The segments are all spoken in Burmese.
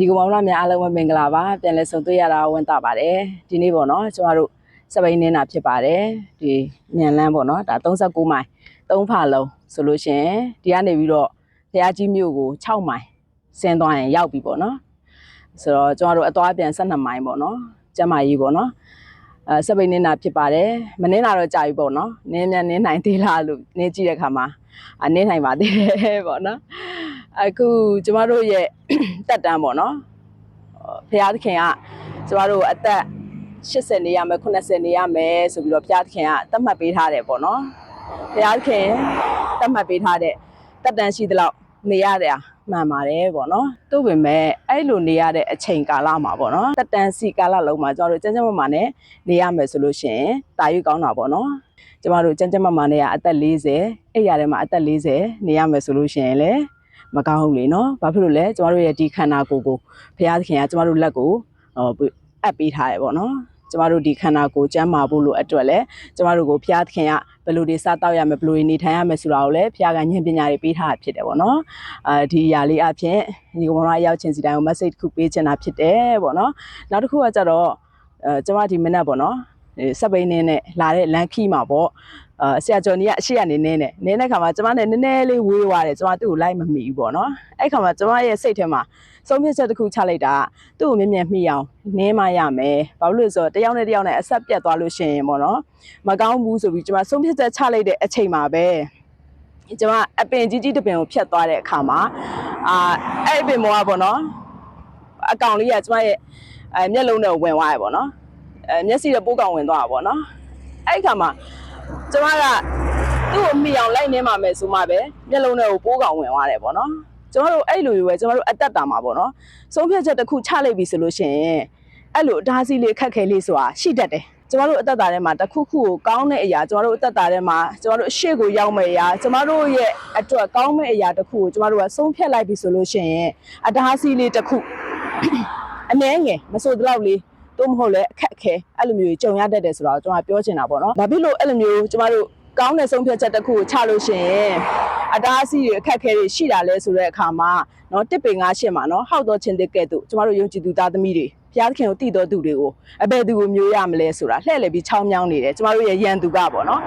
ညီကောင်မောင်နှမများအားလုံးပဲမင်္ဂလာပါပြန်လည်ဆုံတွေ့ရတာဝန်တာပါတယ်ဒီနေ့ပေါ့နော်ကျမတို့စပိန်နေတာဖြစ်ပါတယ်ဒီမြန်လန်းပေါ့နော်ဒါ39မိုင်3ဖာလုံးဆိုလို့ရှရင်ဒီကနေပြီးတော့ဘုရားကြီးမြို့ကို6မိုင်ဆင်းသွားရင်ရောက်ပြီပေါ့နော်ဆိုတော့ကျမတို့အသွားပြန်12မိုင်ပေါ့နော်ကျမကြီးပေါ့နော်အဲစပိန်နေတာဖြစ်ပါတယ်မနင်းလာတော့ကြာပြီပေါ့နော်နင်းမြန်နင်းနိုင်သေးလားလို့နင်းကြည့်တဲ့အခါမှာအနင်းနိုင်ပါသေးတယ်ပေါ့နော် အခုကျမတို့ရဲ့တက်တန်းပေါ့နော်ဖရာသခင်ကကျမတို့အသက်80နေရမယ်90နေရမယ်ဆိုပြီးတော့ဖရာသခင်ကသတ်မှတ်ပေးထားတယ်ပေါ့နော်ဖရာသခင်သတ်မှတ်ပေးထားတဲ့တက်တန်းရှိသလောက်နေရတယ်မှန်ပါတယ်ပေါ့နော်သို့ပေမဲ့အဲ့လိုနေရတဲ့အချိန်ကာလမှာပေါ့နော်တက်တန်းစီကာလလုံးမှာကျမတို့ကျန်းကျန်းမာမာနဲ့နေရမယ်ဆိုလို့ရှိရင်တာရွေးကောင်းတာပေါ့နော်ကျမတို့ကျန်းကျန်းမာမာနဲ့ကအသက်40အဲ့ရထဲမှာအသက်40နေရမယ်ဆိုလို့ရှိရင်လည်း မကောင်းဘူးလေနော်ဘာဖြစ်လို့လဲကျမတို့ရဲ့ဒီခန္ဓာကိုယ်ကိုဘုရားသခင်ကကျမတို့လက်ကိုဟိုအပ်ပေးထားတယ်ပေါ့နော်ကျမတို့ဒီခန္ဓာကိုယ်ကျမ်းမာဖို့လို့အတွက်လဲကျမတို့ကိုဘုရားသခင်ကဘယ်လိုတွေစားတောက်ရမယ်ဘယ်လိုတွေနေထိုင်ရမယ်ဆိုတာကိုလည်းဘုရားကဉာဏ်ပညာတွေပေးထားတာဖြစ်တယ်ပေါ့နော်အာဒီຢာလေးအဖြစ်ဒီကောင်မရောက်ချင်းစီတိုင်းကို message တစ်ခုပေးချင်တာဖြစ်တယ်ပေါ့နော်နောက်တစ်ခုကကြတော့အဲကျမဒီမနေ့ပေါ့နော်စက်ပိန်းနေနဲ့လာတဲ့လန်ခီမှာပေါ့အာ ဆရာကျော်ကြီးကအရှိရနေနေနဲ့နေတဲ့ခါမှာကျမနဲ့နည်းနည်းလေးဝေးသွားတယ်ကျမသူ့ကိုလိုက်မမီဘူးပေါ့နော်အဲ့ခါမှာကျမရဲ့စိတ်ထဲမှာဆုံးဖြတ်ချက်တစ်ခုချလိုက်တာသူ့ကိုမြင်မြင်မိအောင်နင်းမရမယ်ဘာလို့လဲဆိုတော့တယောက်နဲ့တယောက်နဲ့အဆက်ပြတ်သွားလို့ရှိရင်ပေါ့နော်မကောင်းဘူးဆိုပြီးကျမဆုံးဖြတ်ချက်ချလိုက်တဲ့အချိန်မှာပဲကျမအပင်ကြီးကြီးတစ်ပင်ကိုဖြတ်သွားတဲ့အခါမှာအာအဲ့အပင်မောကပေါ့နော်အကောင်လေးကကျမရဲ့အဲမျက်လုံးနဲ့ဝင်သွားရပေါ့နော်အဲမျက်စိနဲ့ပိုးကောင်ဝင်သွားတာပေါ့နော်အဲ့ဒီခါမှာ ကျမကသူ့ကိုမိအောင်လိုက်နေမှာမယ်ဆိုမှပဲမျက်လုံးနဲ့ကိုပိုးကောင်ဝင်သွားတယ်ပေါ့နော်ကျမတို့အဲ့လိုရွယ်ကျမတို့အသက်တာမှာပေါ့နော်ဆုံးဖြတ်ချက်တစ်ခုချလိုက်ပြီဆိုလို့ရှိရင်အဲ့လိုအသားစီးလေးခက်ခဲလေးဆိုတာရှိတတ်တယ်ကျမတို့အသက်တာထဲမှာတစ်ခုခုကိုကောင်းတဲ့အရာကျမတို့အသက်တာထဲမှာကျမတို့အရှိကိုရောက်မဲ့အရာကျမတို့ရဲ့အတွက်ကောင်းမဲ့အရာတစ်ခုကိုကျမတို့ကဆုံးဖြတ်လိုက်ပြီဆိုလို့ရှိရင်အသားစီးလေးတစ်ခုအနည်းငယ်မဆိုတော့လေး တို့မဟုတ်လဲအခက်အခဲအဲ့လိုမျိုးကြီးကြုံရတတ်တယ်ဆိုတော့ကျွန်တော်ပြောချင်တာပေါ့နော်။ဘာဖြစ်လို့အဲ့လိုမျိုးကျမတို့ကောင်းတဲ့ဆုံးဖြတ်ချက်တစ်ခုကိုချလို့ရှိရင်အတားအဆီးတွေအခက်အခဲတွေရှိတာလဲဆိုတဲ့အခါမှာနော်တစ်ပင်ငါးရှင်းမှာနော်ဟောက်တော့ချင်းတဲ့ကဲ့သို့ကျမတို့ယုံကြည်သူသားသမီးတွေဘုရားသခင်ကိုတည်တော်သူတွေကိုအဘယ်သူကိုမျိုးရမလဲဆိုတာလှည့်လည်ပြီးချောင်းမြောင်းနေတယ်ကျမတို့ရဲ့ရန်သူကပေါ့နော်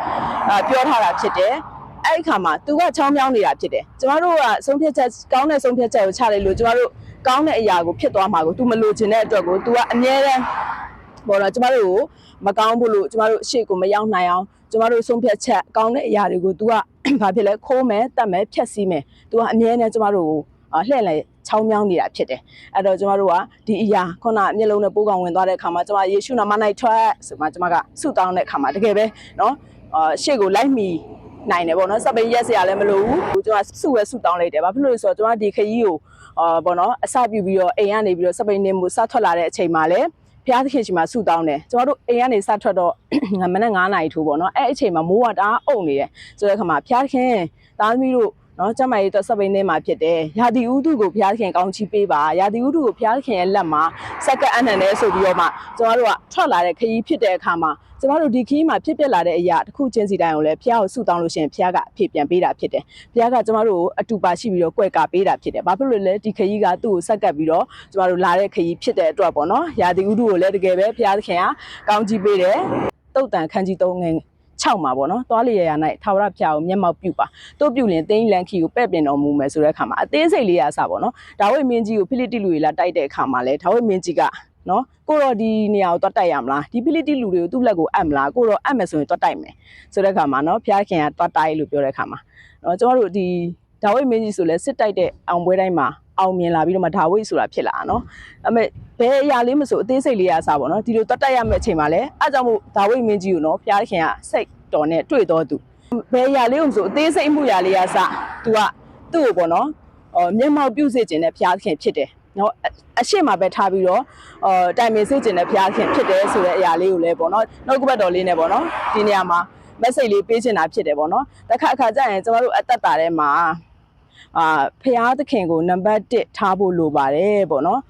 အာပြောထားတာဖြစ်တယ်အဲ့ဒီခါမှာသူကချောင်းမြောင်းနေတာဖြစ်တယ်ကျမတို့ကဆုံးဖြတ်ချက်ကောင်းတဲ့ဆုံးဖြတ်ချက်ကိုချလိုက်လို့ကျမတို့ ကောင်းတဲ့အရာကိုဖြစ်သွားမှာကို तू မလိုချင်တဲ့အတွက်ကို तू ကအမြဲတမ်းပေါ်တော့ကျမတို့ကိုမကောင်းဘူးလို့ကျမတို့အရှိကိုမရောက်နိုင်အောင်ကျမတို့ဆုံးဖြတ်ချက်ကောင်းတဲ့အရာတွေကို तू က ဘာဖြစ်လဲခိုးမယ်တတ်မယ်ဖြတ်စည်းမယ် तू ကအမြဲတမ်းကျမတို့ကိုအာလှည့်လဲချောင်းမြောင်းနေတာဖြစ်တယ်အဲ့တော့ကျမတို့ကဒီအရာခုနမျက်လုံးနဲ့ပိုးကောင်ဝင်သွားတဲ့အခါမှာကျမယေရှုနာမ၌ထွက်ဆိုမှကျမကဆုတောင်းတဲ့အခါမှာတကယ်ပဲเนาะအာရှေ့ကိုလိုက်မီ နိုင်တယ်ပေါ့နော်စပိန်ရက်စရာလည်းမလိုဘူးကျွန်တော်ဆုဝဲဆုတောင်းလိုက်တယ်ဘာဖြစ်လို့လဲဆိုတော့ကျွန်တော်ဒီခရီးကိုအာပေါ့နော်အစပြုပြီးတော့အိမ်ကနေပြီးတော့စပိန်နေမှုစထွက်လာတဲ့အချိန်မှာလည်းဘုရားသခင်ရှင်မှာဆုတောင်းတယ်ကျွန်တော်တို့အိမ်ကနေစထွက်တော့မနက်9နာရီထိုးပေါ့နော်အဲ့အချိန်မှာမိုးကတအားအုပ်နေတယ်ဆိုတဲ့အခါမှာဘုရားသခင်သားသမီးတို့ နော်ကျမကြီးတော့စပိန်ထဲမှာဖြစ်တယ်ရာသီဥတုကိုဘုရားသခင်ကောင်းချီးပေးပါရာသီဥတုကိုဘုရားသခင်ရဲ့လက်မှာစက္ကအနံ့နဲ့ဆိုပြီးတော့မှကျမတို့ကထွက်လာတဲ့ခရီးဖြစ်တဲ့အခါမှာကျမတို့ဒီခရီးမှာဖြစ်ပျက်လာတဲ့အရာတစ်ခုချင်းစီတိုင်းကိုလည်းဘုရားကိုဆုတောင်းလို့ရှိရင်ဘုရားကအဖြစ်ပြန်ပေးတာဖြစ်တယ်ဘုရားကကျမတို့ကိုအတူပါရှိပြီးတော့ကြွယ်ကပေးတာဖြစ်တယ်ဘာဖြစ်လို့လဲဒီခရီးကသူ့ကိုစက်ကပ်ပြီးတော့ကျမတို့လာတဲ့ခရီးဖြစ်တဲ့အတွက်ပေါ့နော်ရာသီဥတုကိုလည်းတကယ်ပဲဘုရားသခင်ကကောင်းချီးပေးတယ်တုတ်တန်ခန်းကြီးသုံးငယ် 6မှာပေါ့နော်သွားလျက်ရ၌ထာဝရဘုရားကိုမျက်မှောက်ပြုပါတို့ပြုလင်တင်းလန်ခီကိုပဲ့ပြင်တော်မူမယ်ဆိုတဲ့အခါမှာအသေးစိတ်လေးရအစပေါ့နော်ဒါဝိမင်းကြီးကိုဖိလိတိလူတွေလာတိုက်တဲ့အခါမှာလဲဒါဝိမင်းကြီးကနော်ကိုတော့ဒီနေရာကိုတွတ်တိုက်ရမလားဒီဖိလိတိလူတွေကိုသူ့လက်ကိုအပ်မလားကိုတော့အပ်မယ်ဆိုရင်တွတ်တိုက်မယ်ဆိုတဲ့အခါမှာနော်ဘုရားခင်ကတွတ်တိုက်လို့ပြောတဲ့အခါမှာနော်ကျမတို့ဒီဒါဝိမင်းကြီးဆိုလဲစစ်တိုက်တဲ့အောင်ပွဲတိုင်းမှာ အောင်မြင်လာပြီးတော့မှဒါဝိဆိုတာဖြစ်လာတာနော်အဲ့မဲ့ဘယ်အရာလေးမဆိုအသေးစိတ်လေးရအစားပေါ့နော်ဒီလိုတွတ်တိုက်ရမယ့်အချိန်မှာလဲအားကြောင့်မို့ဒါဝိမင်းကြီးကိုနော်ဘုရားခင်ကစိတ်တော်နဲ့တွေ့တော်သူဘယ်အရာလေးကိုဆိုအသေးစိတ်မှုရာလေးရအစား तू ကသူ့ကိုပေါ့နော်အော်မျက်မှောက်ပြုစေခြင်းနဲ့ဘုရားခင်ဖြစ်တယ်နော်အရှိမပဲထားပြီးတော့အော်တိုင်ပင်စေခြင်းနဲ့ဘုရားခင်ဖြစ်တယ်ဆိုတဲ့အရာလေးကိုလည်းပေါ့နော်နှုတ်ကပတ်တော်လေးနဲ့ပေါ့နော်ဒီနေရာမှာ message လေးပေးချင်တာဖြစ်တယ်ပေါ့နော်တစ်ခါအခါကျရင်ကျမတို့အသက်တာထဲမှာ အာဖရာသခင်ကိုနံပါတ်1ထားဖို့လိုပါတယ်ပေါ့နော်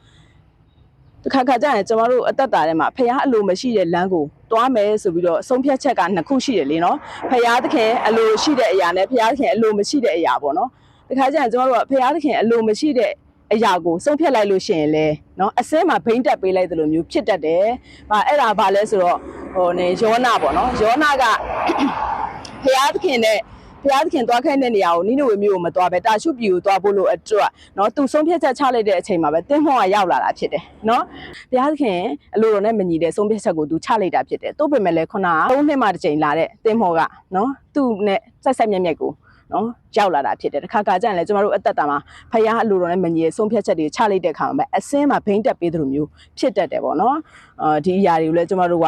တစ်ခါခါကျရင်ကျမတို့အသက်တာထဲမှာဖရာအလိုမရှိတဲ့လမ်းကိုသွားမယ်ဆိုပြီးတော့အဆုံးဖြတ်ချက်ကနှစ်ခုရှိတယ်လေနော်ဖရာသခင်အလိုရှိတဲ့အရာနဲ့ဖရာသခင်အလိုမရှိတဲ့အရာပေါ့နော်တစ်ခါကျရင်ကျမတို့ကဖရာသခင်အလိုမရှိတဲ့အရာကိုဆုံးဖြတ်လိုက်လို့ရှိရင်လေနော်အစင်းမှာဘိမ့်တက်ပေးလိုက်သလိုမျိုးဖြစ်တတ်တယ်။ဟာအဲ့ဒါဘာလဲဆိုတော့ဟိုနေယောနာပေါ့နော်ယောနာကဘုရားသခင်နဲ့ ဘုရားသခင်သွားခိုင်းတဲ့နေရာကိုနိနေဝေမြို့ကိုမသွားပဲတာရှုပြည်ကိုသွားဖို့လို့အတွက်နော်သူဆုံးဖြတ်ချက်ချလိုက်တဲ့အချိန်မှာပဲတင်းမောကရောက်လာတာဖြစ်တယ်နော်ဘုရားသခင်အလိုတော်နဲ့မညီတဲ့ဆုံးဖြတ်ချက်ကိုသူချလိုက်တာဖြစ်တယ်သို့ပေမဲ့လည်းခုနက၃နှစ်မှတစ်ချိန်လာတဲ့တင်းမောကနော်သူ့နဲ့စိုက်စိုက်မြက်မြက်ကိုနော်ရောက်လာတာဖြစ်တယ်တခါခါကျရင်လည်းကျမတို့အသက်တာမှာဖရားအလိုတော်နဲ့မညီရဲ့ဆုံးဖြတ်ချက်တွေချလိုက်တဲ့အခါမှာအစင်းမှာဘိမ့်တက်ပေးသလိုမျိုးဖြစ်တတ်တယ်ပေါ့နော်အာဒီအရာတွေကိုလည်းကျမတို့က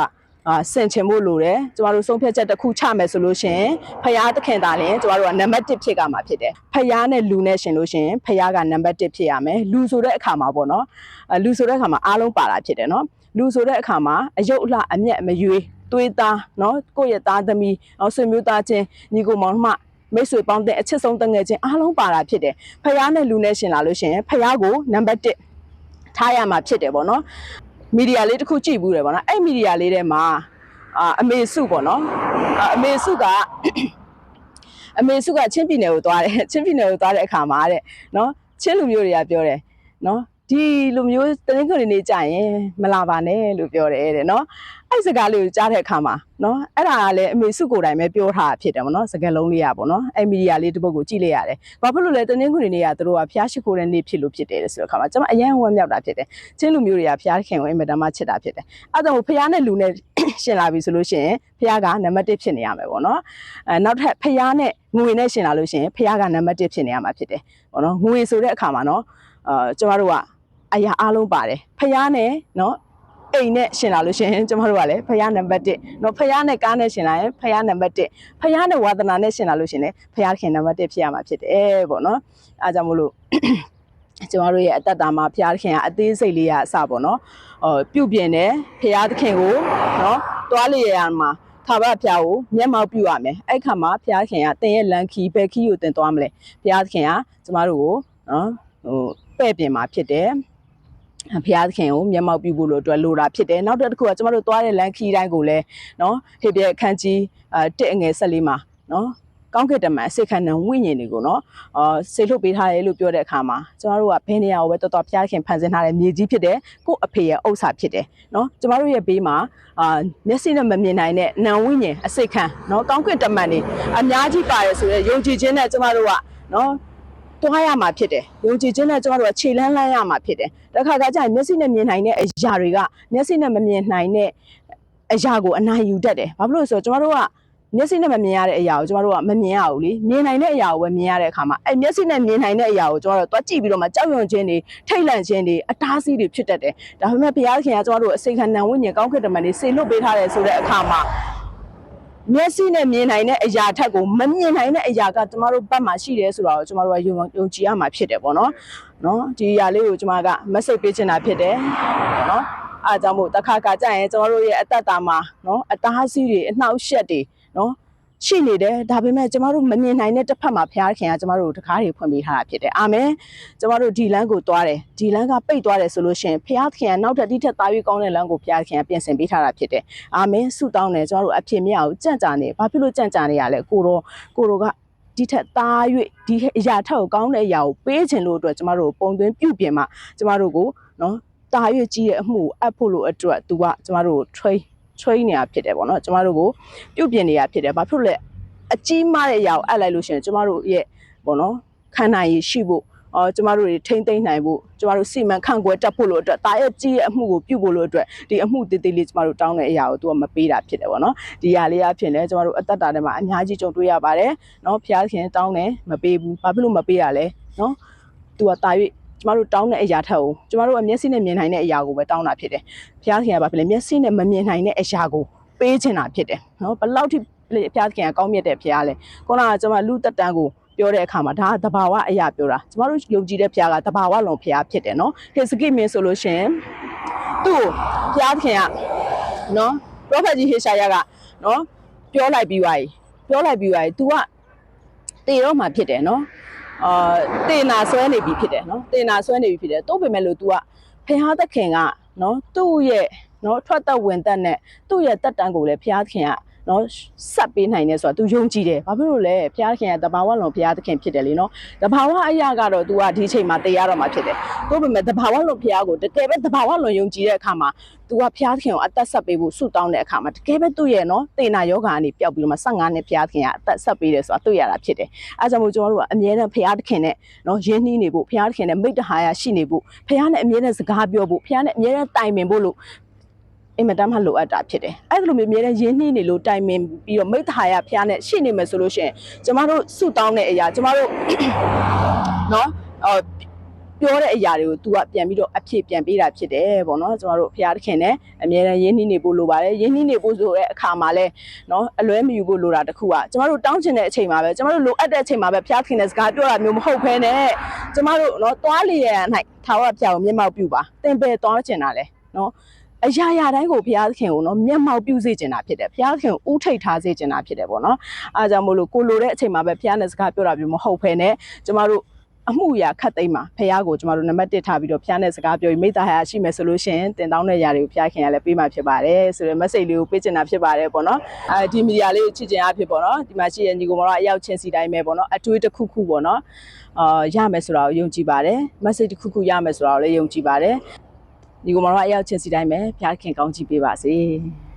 အာဆင်ချင်ဖို့လိုတယ်ကျမတို့ဆုံးဖြတ်ချက်တစ်ခုချမယ်ဆိုလို့ရှရင်ဖယားသခင်သားလည်းကျမတို့ကနံပါတ်1ဖြစ်ကြမှာဖြစ်တယ်ဖယားနဲ့လူနဲ့ရှင်လို့ရှရင်ဖယားကနံပါတ်1ဖြစ်ရမယ်လူဆိုတဲ့အခါမှာပေါ့နော်အလူဆိုတဲ့အခါမှာအားလုံးပါတာဖြစ်တယ်နော်လူဆိုတဲ့အခါမှာအယုတ်အလှအမျက်အမရွေးသွေးသားနော်ကိုယ့်ရဲ့သားသမီးနော်ဆွေမျိုးသားချင်းညီကိုမောင်နှမမိတ်ဆွေပေါင်းတဲ့အချစ်ဆုံးတငယ်ချင်းအားလုံးပါတာဖြစ်တယ်ဖယားနဲ့လူနဲ့ရှင်လာလို့ရှရင်ဖယားကိုနံပါတ်1ထားရမှာဖြစ်တယ်ပေါ့နော် မီဒီယာလေးတစ်ခုကြည့်ဘူးတယ်ပေါ့နော်အဲ့မီဒီယာလေးထဲမှာအာအမေစုပေါ့နော်အာအမေစုကအမေစုကချင်းပြည်နယ်ကိုသွားတယ်ချင်းပြည်နယ်ကိုသွားတဲ့အခါမှာတဲ့နော်ချင်းလူမျိုးတွေကပြောတယ်နော်ဒီလူမျိုးတနင်္ဂနွေနေ့ကြာရင်မလာပါနဲ့လို့ပြောတယ်တဲ့နော် အဲ့စကားလေးကိုကြားတဲ့အခါမှာနော်အဲ့ဒါကလည်းအမေစုကိုယ်တိုင်ပဲပြောထားတာဖြစ်တယ်ပေါ့နော်စကားလုံးလေးရပေါ့နော်အဲ့မီဒီယာလေးတစ်ပုဒ်ကိုကြည့်လိုက်ရတယ်ဘာဖြစ်လို့လဲတနင်္ဂနွေနေ့ကသူတို့ကဖျားရှိခိုးတဲ့နေ့ဖြစ်လို့ဖြစ်တယ်ဆိုတဲ့အခါမှာကျွန်မအရန်ဝမ်းမြောက်တာဖြစ်တယ်ချင်းလူမျိုးတွေကဖျားခင်ကိုအင်မတန်မှချစ်တာဖြစ်တယ်အဲ့ဒါကိုဖျားနဲ့လူနဲ့ရှင်လာပြီဆိုလို့ရှိရင်ဖះကနံပါတ်1ဖြစ်နေရမယ်ပေါ့နော်အဲနောက်ထပ်ဖះနဲ့ငွေနဲ့ရှင်လာလို့ရှိရင်ဖះကနံပါတ်1ဖြစ်နေရမှာဖြစ်တယ်ပေါ့နော်ငွေဆိုတဲ့အခါမှာနော်အာကျမတို့ကအရာအလုံးပါတယ်ဖះနဲ့နော် အိမ်နဲ့ရှင်လာလို့ရှိရင်ကျမတို့ကလည်းဖះနံပါတ်1နော်ဖះနဲ့ကားနဲ့ရှင်လာရင်ဖះနံပါတ်1ဖះနဲ့ဝါသနာနဲ့ရှင်လာလို့ရှိရင်လည်းဖះခင်နံပါတ်1ဖြစ်ရမှာဖြစ်တယ်ပေါ့နော်အဲဒါကြောင့်မို့လို့ကျမတို့ရဲ့အသက်တာမှာဘုရားသခင်ကအသေးစိတ်လေးရအစပေါ့နော်ဟောပြုတ်ပြင်တယ်ဘုရားသခင်ကိုနော်တွားလေရမှာထာဝရဘုရားကိုမျက်မှောက်ပြုရမယ်အဲ့ခါမှာဘုရားသခင်ကတင်ရဲ့လန်ခီဘယ်ခီကိုတင်သွားမလဲဘုရားသခင်ကကျမတို့ကိုနော်ဟိုပဲ့ပြင်မှာဖြစ်တယ် ဘုရားသခင်ကိုမျက်မှောက်ပြုဖို့လို့အတွက်လိုတာဖြစ်တယ်နောက်တစ်ခုကကျမတို့သွားတဲ့လန်ခီတိုင်းကိုလည်းနော်ဟေပြအခန်းကြီးအဲတစ်အငယ်၁၄မှာနော်ကောင်းကင်တမန်အစိတ်ခံတဲ့ဝိညာဉ်တွေကိုနော်အာဆေလွတ်ပေးထားတယ်လို့ပြောတဲ့အခါမှာကျမတို့ကဘယ်နေရာကိုပဲတော်တော်ဘုရားခင်ဖန်ဆင်းထားတဲ့မြေကြီးဖြစ်တယ်ကို့အဖေရဲ့ဥစ္စာဖြစ်တယ်နော်ကျမတို့ရဲ့ဘေးမှာအာမျက်စိနဲ့မမြင်နိုင်တဲ့နံဝိညာဉ်အစိတ်ခံနော်ကောင်းကင်တမန်တွေအများကြီးပါတယ်ဆိုတော့ယုံကြည်ခြင်းနဲ့ကျမတို့ကနော် တွားရမှာဖြစ်တယ်။ယုံကြည်ခြင်းနဲ့ကျမတို့ကခြေလန်းလန်းရမှာဖြစ်တယ်။တခါကကြာရင်မျက်စိနဲ့မြင်နိုင်တဲ့အရာတွေကမျက်စိနဲ့မမြင်နိုင်တဲ့အရာကိုအနိုင်ယူတတ်တယ်။ဘာဖြစ်လို့လဲဆိုတော့ကျမတို့ကမျက်စိနဲ့မမြင်ရတဲ့အရာကိုကျမတို့ကမမြင်ရဘူးလေ။မြင်နိုင်တဲ့အရာကိုပဲမြင်ရတဲ့အခါမှာအဲ့မျက်စိနဲ့မြင်နိုင်တဲ့အရာကိုကျမတို့ကတွားကြည့်ပြီးတော့မှကြောက်ရွံ့ခြင်းတွေထိတ်လန့်ခြင်းတွေအတားအဆီးတွေဖြစ်တတ်တယ်။ဒါပေမဲ့ဘုရားခင်ကကျမတို့ကိုအစိတ်ခံနံဝိညာဉ်ကောင်းကင်တမန်တွေဆေလွတ်ပေးထားတယ်ဆိုတဲ့အခါမှာ မျက်စိနဲ့မြင်နိုင်တဲ့အရာထက်ကိုမမြင်နိုင်တဲ့အရာကကျမတို့ဘက်မှာရှိတယ်ဆိုတာကိုကျမတို့ကယုံယုံကြည်ရမှာဖြစ်တယ်ပေါ့နော်နော်ဒီအရာလေးကိုကျမက message ပေးချင်တာဖြစ်တယ်နော်အားကြောင့်မို့တစ်ခါခါကြာရင်ကျမတို့ရဲ့အသက်တာမှာနော်အတားအဆီးတွေအနှောက်အယှက်တွေနော် ရှိနေတယ်ဒါပေမဲ့ကျမတို့မမြင်နိုင်တဲ့တစ်ဖက်မှာဘုရားခင်ကကျမတို့ကိုတကားတွေဖွင့်ပေးထားတာဖြစ်တယ်အာမင်ကျမတို့ဒီလမ်းကိုသွားတယ်ဒီလမ်းကပိတ်သွားတယ်ဆိုလို့ရှိရင်ဘုရားခင်ကနောက်ထပ်ဒီထက်သားပြီးကောင်းတဲ့လမ်းကိုဘုရားခင်ကပြင်ဆင်ပေးထားတာဖြစ်တယ်အာမင်ဆုတောင်းတယ်ကျွန်တော်တို့အဖြစ်မြတ်ကိုကြံ့ကြာနေဘာဖြစ်လို့ကြံ့ကြာနေရလဲကိုတော့ကိုတော့ကဒီထက်သား၍ဒီအရာထက်ကိုကောင်းတဲ့အရာကိုပေးခြင်းလို့အတွက်ကျမတို့ကိုပုံသွင်းပြုပြင်မှကျမတို့ကိုနော်တာ၍ကြီးရဲ့အမှုကိုအပ်ဖို့လို့အတွက် तू ကကျမတို့ကို train train နေရဖြစ်တယ်ပေါ့နော်ကျမတို့ကိုပြုပြင်နေရဖြစ်တယ်ဘာဖြစ်လို့လဲအကြီးမားတဲ့အရာကိုအပ်လိုက်လို့ရှိရင်ကျမတို့ရဲ့ပေါ့နော်ခံနိုင်ရရှိဖို့အော်ကျမတို့တွေထိမ့်သိမ့်နိုင်ဖို့ကျမတို့စီမံခန့်ခွဲတက်ဖို့လို့အတွက်တာရဲ့ကြီးရဲ့အမှုကိုပြုဖို့လို့အတွက်ဒီအမှုတည်တည်လေးကျမတို့တောင်းတဲ့အရာကိုသူကမပေးတာဖြစ်တယ်ပေါ့နော်ဒီຢာလေးအဖြစ်လဲကျမတို့အသက်တာထဲမှာအများကြီးကြုံတွေ့ရပါတယ်နော်ဖျားခင်တောင်းတယ်မပေးဘူးဘာဖြစ်လို့မပေးရလဲနော်သူကတာ၍ ကျမတို့တောင်းတဲ့အရာထက်ကိုကျမတို့ကမျက်စိနဲ့မြင်နိုင်တဲ့အရာကိုပဲတောင်းတာဖြစ်တယ်ဖျားခင်ကဘာဖြစ်လဲမျက်စိနဲ့မမြင်နိုင်တဲ့အရာကိုပေးချင်တာဖြစ်တယ်နော်ဘယ်လောက်ထိဖျားခင်ကကောင်းမြတ်တဲ့ဖျားလဲခုနကကျမလူတက်တန်းကိုပြောတဲ့အခါမှာဒါကတဘာဝအရာပြောတာကျမတို့ယုံကြည်တဲ့ဖျားကတဘာဝလုံးဖျားဖြစ်တယ်နော်ဟေစကိမင်းဆိုလို့ရှရင်သူ့ကိုဖျားခင်ကနော်ပရောဖက်ကြီးဟေရှာယကနော်ပြောလိုက်ပြီးသွားပြီပြောလိုက်ပြီးသွားပြီ तू ကတေတော့မှဖြစ်တယ်နော် အာတေနာဆွဲနေပြီဖြစ်တယ်နော်တေနာဆွဲနေပြီဖြစ်တယ်တိုးပေမဲ့လို့ तू ကဖျားသခင်ကနော်သူ့ရဲ့နော်ထွက်သက်ဝင်သက်နဲ့သူ့ရဲ့တက်တန်းကိုလည်းဖျားသခင်က နော်ဆက်ပေးနိုင်တယ်ဆိုတာ तू ယုံကြည်တယ်ဘာဖြစ်လို့လဲဘုရားခင်ကတဘာဝလုံးဘုရားသခင်ဖြစ်တယ်လीနော်တဘာဝအရာကတော့ तू ကဒီချိန်မှာတည်ရတော့မှာဖြစ်တယ်တို့ပေမဲ့တဘာဝလုံးဘုရားကိုတကယ်ပဲတဘာဝလုံးယုံကြည်တဲ့အခါမှာ तू ကဘုရားသခင်ကိုအသက်ဆက်ပေးဖို့ဆုတောင်းတဲ့အခါမှာတကယ်ပဲသူ့ရဲ့နော်တေနာယောဂါကနေပျောက်ပြီးတော့မှ15နှစ်ဘုရားသခင်ကအသက်ဆက်ပေးတယ်ဆိုတာတွေ့ရတာဖြစ်တယ်အဲဒါကြောင့်မို့ကျွန်တော်တို့ကအမြဲတမ်းဘုရားသခင်နဲ့နော်ယဉ်နှီးနေဖို့ဘုရားသခင်နဲ့မိတ္တဟာယရှိနေဖို့ဘုရားနဲ့အမြဲတမ်းစကားပြောဖို့ဘုရားနဲ့အမြဲတမ်းတိုင်ပင်ဖို့လို့ အင်မတန်မှလိုအပ်တာဖြစ်တယ်။အဲ့ဒါလိုမျိုးအများနဲ့ရင်းနှီးနေလို့တိုင်ပင်ပြီးတော့မိတ္တဟာယဖျားနဲ့ရှိနေမယ်ဆိုလို့ရှိရင်ကျမတို့ဆုတောင်းတဲ့အရာကျမတို့နော်အော်ပြောတဲ့အရာတွေကို तू ကပြန်ပြီးတော့အဖြစ်ပြန်ပေးတာဖြစ်တယ်ပေါ့နော်ကျမတို့ဖျားသခင်နဲ့အများနဲ့ရင်းနှီးနေဖို့လိုပါတယ်ရင်းနှီးနေဖို့ဆိုတဲ့အခါမှာလဲနော်အလွဲမယူဖို့လိုတာတစ်ခုကကျမတို့တောင်းချင်တဲ့အချိန်မှာပဲကျမတို့လိုအပ်တဲ့အချိန်မှာပဲဖျားသခင်နဲ့စကားပြောတာမျိုးမဟုတ်ဘဲနဲ့ကျမတို့နော်သွားလေရန်၌ထာဝရဘုရားကိုမျက်မှောက်ပြုပါသင်ပဲသွားချင်တာလဲနော် အရာရာတိုင်းကိုဘုရားသခင်ကိုနော်မျက်မှောက်ပြုစေချင်တာဖြစ်တယ်ဘုရားသခင်ကိုဥထိတ်ထားစေချင်တာဖြစ်တယ်ပေါ့နော်အားကြောင့်မို့လို့ကိုလိုတဲ့အချိန်မှာပဲဘုရားနဲ့စကားပြောတာမျိုးမဟုတ်ဘဲနဲ့ကျမတို့အမှုရာခတ်သိမ်းမှာဘုရားကိုကျမတို့နံပါတ်1ထားပြီးတော့ဘုရားနဲ့စကားပြောပြီးမိသားဟာရှိမယ်ဆိုလို့ရှိရင်တင်တောင်းတဲ့ຢာတွေကိုဘုရားခင်ကလည်းပေးမှာဖြစ်ပါတယ်ဆိုတဲ့ message လေးကိုပေးချင်တာဖြစ်ပါတယ်ပေါ့နော်အဲဒီမီဒီယာလေးကိုချစ်ချင်အဖြစ်ပေါ့နော်ဒီမှာရှိတဲ့ညီကိုမတော်အရောက်ချင်းစီတိုင်းပဲပေါ့နော်အတွေးတစ်ခုခုပေါ့နော်အာရမယ်ဆိုတာကိုယုံကြည်ပါတယ် message တစ်ခုခုရမယ်ဆိုတာကိုလည်းယုံကြည်ပါတယ် ဒီကောင်မတော်အရောက်ချင်းစီတိုင်းပဲဖျားခင်ကောင်းချီးပေးပါစေ။